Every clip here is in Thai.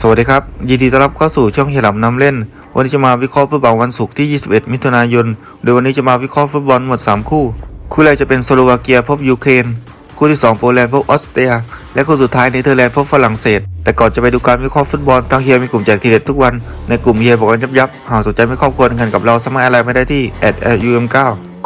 สวัสดีครับ ยินดีต้อนรับเข้าสู่ช่องเฮลับนำเล่น วันนี้จะมาวิเคราะห์ฟุตบอลวันศุกร์ที่ 21 มิถุนายน โดยวันนี้จะมาวิเคราะห์ฟุตบอลหมด 3 คู่ คู่แรกจะเป็นสโลวาเกียพบยูเครน คู่ที่ 2 โปแลนด์พบออสเตรีย และคู่สุดท้ายเนเธอร์แลนด์พบฝรั่งเศส แต่ก่อนจะไปดูการวิเคราะห์ฟุตบอลทางเฮียมีกลุ่มแจกทีเด็ดทุกวัน ในกลุ่มเฮียบอกกันยับยับ หากสนใจไม่ครอบครัวกันกับเราสามารถอะไรไม่ได้ที่ @um9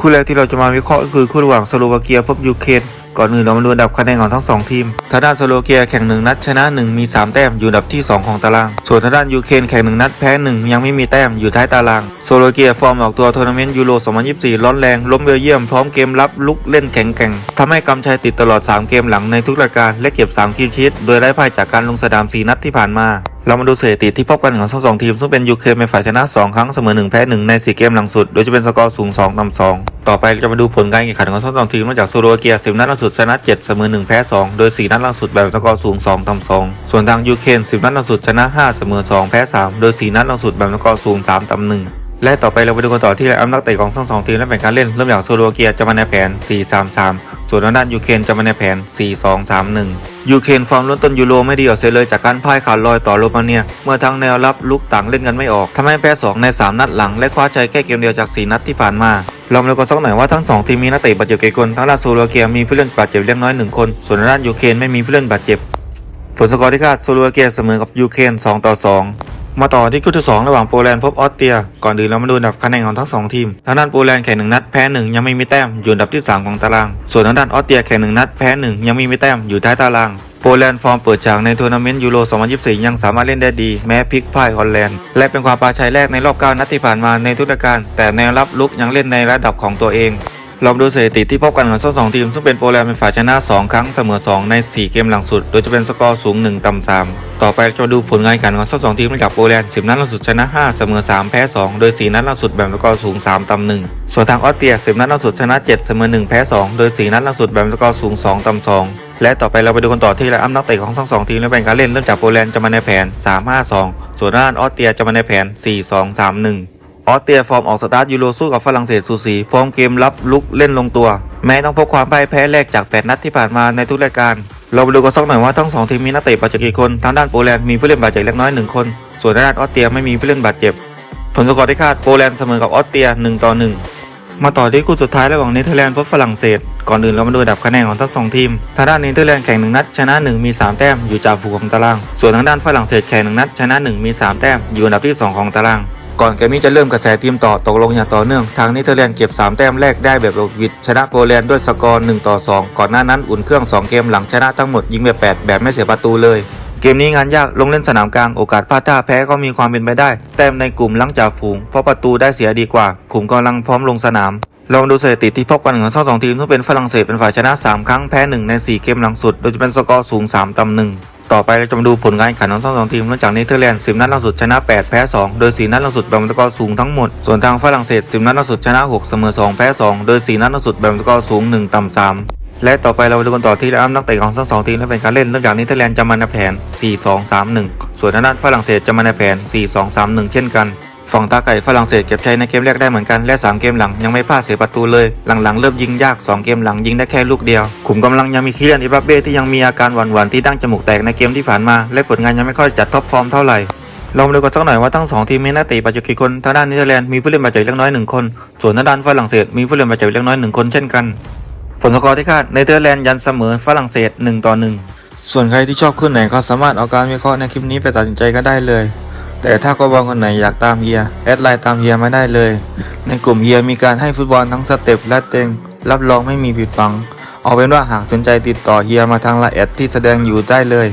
คู่แรกที่เราจะมาวิเคราะห์ก็คือคู่ระหว่างสโลวาเกียพบยูเครน ก่อนอื่นเรามาดูอันดับคะแนนของทั้งสองทีมทางด้านสโลวเกียแข่งหนึ่งนัดชนะ 1 มี 3 แต้มอยู่อันดับที่ 2 ของตาราง ส่วนทางด้านยูเครนแข่งหนึ่งนัดแพ้ 1 ยังไม่มีแต้มอยู่ท้ายตารางสโลวเกียฟอร์มออกตัวทัวร์นาเมนต์ยูโร 2024 ร้อนแรงล้มเบลเยียมพร้อมเกมรับลุกเล่นแข็งแกร่งทำให้กำชัยติดตลอด 3 เกมหลังในทุกรายการและเก็บ3คิวชีตโดยไร้พ่ายจากการลงสนาม 4 นัดที่ผ่านมา เรามาดูสถิติที่พบกันของทั้งสองทีม ซึ่งเป็นยูเครนเป็นฝ่ายชนะ 2 ครั้งเสมอ 1 แพ้ 1 ใน 4 เกมหลังสุด โดยจะเป็นสกอร์สูง 2ต่ำ2ต่อไปเราจะมาดูผลการแข่งขันของทั้งสองทีมนอกจากสโลวาเกีย 10 นัดล่าสุดชนะ 7 เสมอ 1 แพ้ 2 โดย 4 นัดล่าสุดแบบสกอร์สูง 2ต่ำ2ส่วนทางยูเครน10 นัดล่าสุดชนะ 5 เสมอ 2 แพ้ 3 โดย 4 นัดล่าสุดแบบสกอร์สูง 3ต่ำ1และต่อไปเราไปดูกันต่อที่รายอัพนักเตะของทั้งสองทีมและแผนการเล่นเริ่มจากสโลวาเกียจะมาในแผน 4-3-3 ส่วนทางด้านยูเครนจะมาในแผน 4-2-3-1 ยูเครนฟอร์มล้นต้นยูโรไม่ดีออกเสียเลยจากการพ่ายขาดลอยต่อโรมาเนีย เมื่อทั้งแนวรับลุกต่างเล่นกันไม่ออกทำให้แพ้ 2 ใน 3 นัดหลัง และคว้าชัยแค่เกมเดียวจาก 4 นัดที่ผ่านมาลองดูกันสักหน่อยว่าทั้ง2ทีมมีนักเตะบาดเจ็บกี่คนทางด้านโซโลเกียมีผู้เล่นบาดเจ็บเล็กน้อย1คน ส่วนทางด้านยูเครนไม่มีผู้เล่นบาดเจ็บ ผลสกอร์ที่คาดโซโลเกียเสมอกับยูเครน2ต่อ2 มาต่อที่คู่ที่2ระหว่างโปแลนด์พบออสเตรีย ก่อนอื่นเรามาดูอันดับคะแนนของทั้งสองทีม ทางด้านโปแลนด์แข่งหนึ่งนัดแพ้หนึ่งยังไม่มีแต้มอยู่อันดับที่ 3 ของตาราง ส่วนทางด้านออสเตรียแข่งหนึ่งนัดแพ้หนึ่งยังไม่มีแต้มอยู่ท้ายตารางโปแลนด์ฟอร์มเปิดฉากในทัวร์นาเมนต์ยูโร 2024 ยังสามารถเล่นได้ดี แม้พลิกพ่ายฮอลแลนด์ และเป็นความปราชัยแรกในรอบ 9 นัดที่ผ่านมาในทุกการ แต่แนวรับลุกยังเล่นในระดับของตัวเอง ลองดูสถิติที่พบกันของทั้งสองทีม ซึ่งเป็นโปแลนด์เป็นฝ่ายชนะ 2 ครั้งเสมอ 2 ใน 4 เกมหลังสุด โดยจะเป็นสกอร์สูง 1 ต่ำ 3 ต่อไปจะดูผลงานแข่งขันของทั้งสองทีมจากโปแลนด์10 นัดล่าสุดชนะ 5 เสมอ 3 แพ้ 2 โดย 4 นัดล่าสุดแบบสกอร์สูง 3 ต่ำ 1 ส่วนทางออสเตรีย 10 นัดล่าสุดชนะ 7 เสมอ 1 แพ้ 2 โดย 4 นัดล่าสุดแบบสกอร์สูง 2 ต่ำ 2และต่อไปเราไปดูกันต่อที่รายอัพนักเตะของทั้งสองทีมและแบ่งการเล่นเริ่มจากโปแลนด์จะมาในแผน 3-5-2 ส่วนด้านออสเตรียจะมาในแผน 4-2-3-1 ออสเตรียฟอร์มออกสตาร์ทยูโรสู้กับฝรั่งเศสสูสีพร้อมเกมรับลุกเล่นลงตัว แม้ต้องพบความพ่ายแพ้แรกจาก 8 นัดที่ผ่านมาในทุกรายการ เราไปดูกันสักหน่อยว่าทั้งสองทีมมีนักเตะบาดเจ็บกี่คน ทางด้านโปแลนด์มีผู้เล่นบาดเจ็บเล็กน้อยหนึ่งคน ส่วนทางด้านออสเตรียไม่มีผู้เล่นบาดเจ็บ ผลสกอร์ที่คาดโปแลนด์เสมอกับออสเตรีย1ต่อ1มาต่อที่คู่สุดท้ายระหว่างเนเธอร์แลนด์พบฝรั่งเศส ก่อนอื่นเรามาดูดับคะแนนของทั้งสองทีม ทางด้านเนเธอร์แลนด์แข่งหนึ่งนัดชนะ 1 มี 3 แต้มอยู่จ่าฝูงของตาราง ส่วนทางด้านฝรั่งเศสแข่งหนึ่งนัดชนะ 1 มี 3 แต้มอยู่อันดับที่ 2 ของตาราง ก่อนเกมนี้จะเริ่มกระแสทีมต่อตกลงอย่างต่อเนื่อง ทางเนเธอร์แลนด์เก็บ 3 แต้มแรกได้แบบบุดวิดชนะโปแลนด์ด้วยสกอร์1ต่อ 2 ก่อนหน้านั้นอุ่นเครื่อง 2 เกมหลังชนะทั้งหมดยิงแบบ8แบบไม่เสียประตูเลย เกมนี้งานยากลงเล่นสนามกลางโอกาสพลาดท่าแพ้ก็มีความเป็นไปได้ แต้มในกลุ่มลังจากฝูงเพราะประตูได้เสียดีกว่า กลุ่มกำลังพร้อมลงสนามลองดูสถิติที่พบกันของทั้งสองทีมซึ่เป็นฝรั่งเศสเป็นฝ่ายชนะ 3 ครั้งแพ้ 1 ใน 4 เกมหลังสุด โดยจะเป็นสกอร์สูง 3ต่ำ1 ต่อไปเราจะมาดูผลการแข่งขันของทั้งสองทีมเนื่องจากเนเธอร์แลนด์10 นัดล่าสุดชนะ 8 แพ้ 2 โดย 4 นัดล่าสุดแบบตะกอร์สูงทั้งหมด ส่วนทางฝรั่งเศส 10 นัดล่าสุดชนะ 6 เสมอ 2 แพ้ 2 โดย 4 นัดล่าสุดแบบตะกอร์สูง 1 ต่ำ 3 และต่อไปเรามาดูกันต่อที่ระดับนักเตะของทั้งสองทีมและเป็นการเล่นเริ่มจากเนเธอร์แลนด์จะมาในแผน 4-2-3-1 ส่วนทางด้านฝรั่งเศสจะมาในแผน 4-2-3-1 เช่นกัน ฝั่งตาไก่ฝรั่งเศสเก็บชัยในเกมแรกได้เหมือนกันและ 3 เกมหลังยังไม่พลาดเสียประตูเลย หลังๆ เริ่มยิงยาก 2 เกมหลังยิงได้แค่ลูกเดียวขุมกำลังยังมีคิเลียนอิบาเบ้ที่ยังมีอาการหวั่นๆที่ดั้งจมูกแตกในเกมที่ผ่านมา และผลงานยังไม่ค่อยจัดท็อปฟอร์มเท่าไหร่ลองมาดูกันสักหน่อยว่าทั้งสองทีมมีนักเตะบาดเจ็บกี่คนทางด้านเนเธอร์แลนด์มีผู้เล่นบาดเจ็บเล็กน้อยหนึ่งคน ส่วนทางด้านฝรั่งเศสมีผู้เล่นบาดเจ็บเล็กน้อยหนึ่งคนเช่นกัน ผลสกอร์ที่คาดเนเธอร์แลนด์ยันเสมอฝรั่งเศส1ต่อ1ส่วนใครที่ชอบขึ้นไหนก็สามารถเอาการวิเคราะห์ในคลิปนี้ไปตัดสินใจก็ได้เลย แต่ถ้าก็บอลคนไหนอยากตามเฮียแอดไลน์ตามเฮียมาได้เลย ในกลุ่มเฮียมีการให้ฟุตบอลทั้งสเต็ปและเต็ง รับรองไม่มีผิดหวัง เอาเป็นว่าหากสนใจติดต่อเฮียมาทางไลน์แอดที่แสดงอยู่ได้เลย